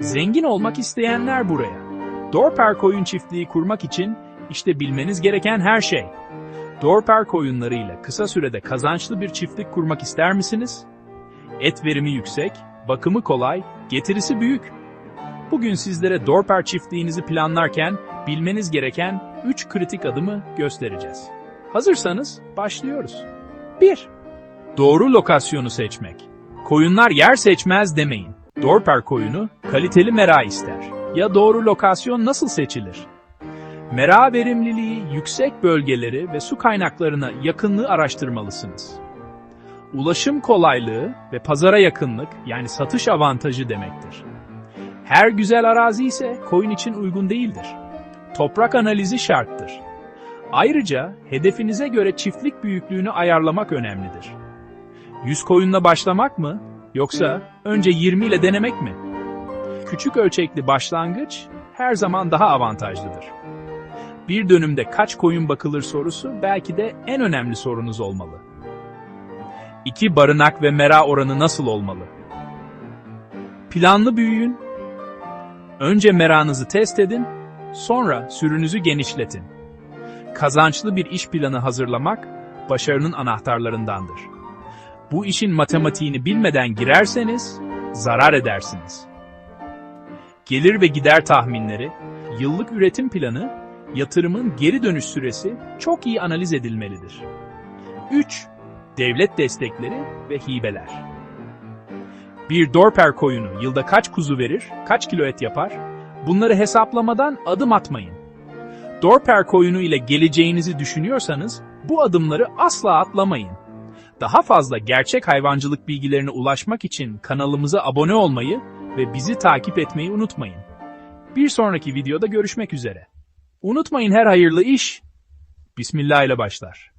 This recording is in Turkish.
Zengin olmak isteyenler buraya. Dorper koyun çiftliği kurmak için işte bilmeniz gereken her şey. Dorper koyunlarıyla kısa sürede kazançlı bir çiftlik kurmak ister misiniz? Et verimi yüksek, bakımı kolay, getirisi büyük. Bugün sizlere Dorper çiftliğinizi planlarken bilmeniz gereken 3 kritik adımı göstereceğiz. Hazırsanız başlıyoruz. 1. Doğru lokasyonu seçmek. Koyunlar yer seçmez demeyin. Dorper koyunu kaliteli mera ister. Ya doğru lokasyon nasıl seçilir? Mera verimliliği yüksek bölgeleri ve su kaynaklarına yakınlığı araştırmalısınız. Ulaşım kolaylığı ve pazara yakınlık yani satış avantajı demektir. Her güzel arazi ise koyun için uygun değildir. Toprak analizi şarttır. Ayrıca hedefinize göre çiftlik büyüklüğünü ayarlamak önemlidir. 100 koyunla başlamak mı yoksa önce 20 ile denemek mi? Küçük ölçekli başlangıç her zaman daha avantajlıdır. Bir dönümde kaç koyun bakılır sorusu belki de en önemli sorunuz olmalı. 2 barınak ve mera oranı nasıl olmalı? Planlı büyüyün. Önce meranızı test edin, sonra sürünüzü genişletin. Kazançlı bir iş planı hazırlamak başarının anahtarlarındandır. Bu işin matematiğini bilmeden girerseniz zarar edersiniz. Gelir ve gider tahminleri, yıllık üretim planı, yatırımın geri dönüş süresi çok iyi analiz edilmelidir. 3. Devlet destekleri ve hibeler. Bir dorper koyunu yılda kaç kuzu verir, kaç kilo et yapar? Bunları hesaplamadan adım atmayın. Dorper koyunu ile geleceğinizi düşünüyorsanız bu adımları asla atlamayın. Daha fazla gerçek hayvancılık bilgilerine ulaşmak için kanalımıza abone olmayı ve bizi takip etmeyi unutmayın. Bir sonraki videoda görüşmek üzere. Unutmayın her hayırlı iş Bismillah ile başlar.